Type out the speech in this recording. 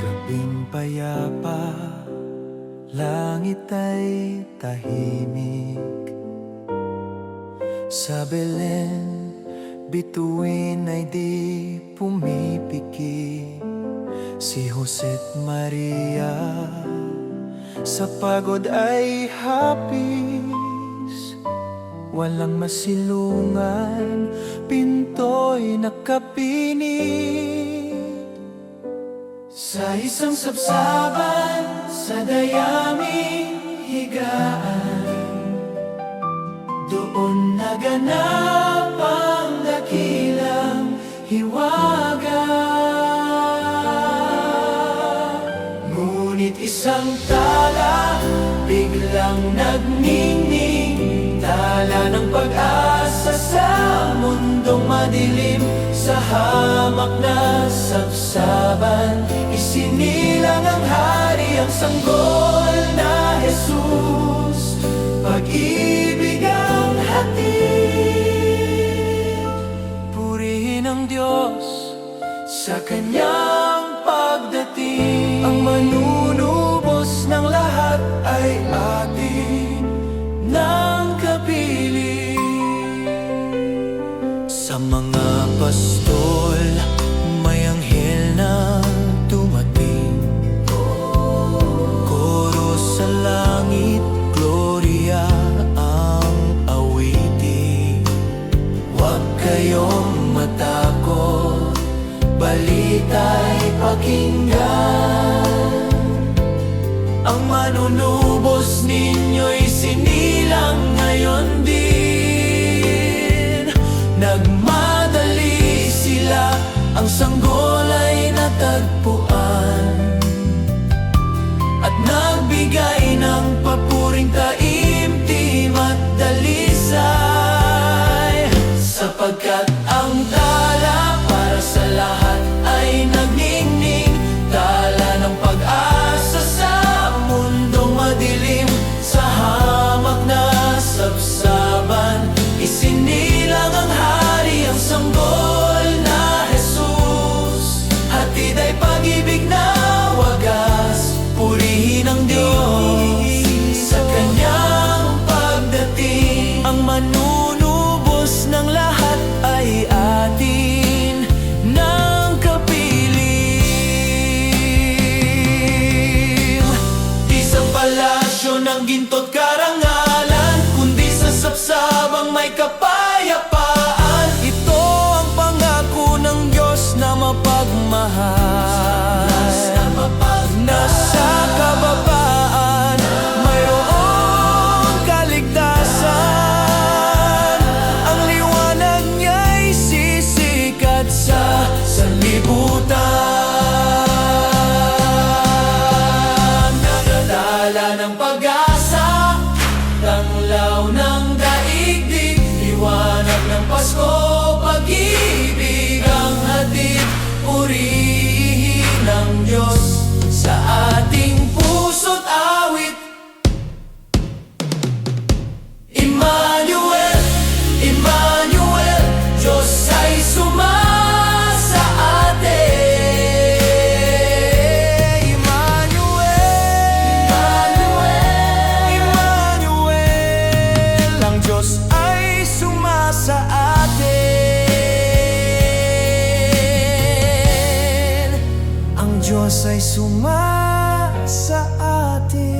Gabing payapa, langit ay tahimik. Sa Belen, bituin ay di pumipiki Si Jose't Maria, sa pagod ay hapis Walang masilungan, pinto'y nakapinig Sa isang sabsaban, sa dayaming higaan Doon naganap Isang tala, biglang nagningning Tala ng pag-asa sa mundong madilim. Sa hamak na sabsaban Isinilang ang hari ang sanggol na Jesus. Pag-ibig ang hatid. Purihin ang Diyos sa kanyang pagdating. Ang mga pastol, may anghel na dumating. Koro sa langit, gloria ang awitin. Huwag kayong matakot, balita'y pakinggan. Ang manunubos ninyo'y sinilang ngayon din. Nagmadali manunubos ng lahat ay atin ng kapiling. Sa palasyo ng ginto't karangalan Kundi sa sapsabang may kapayapaan ng Ang Diyos ay suma sa atin.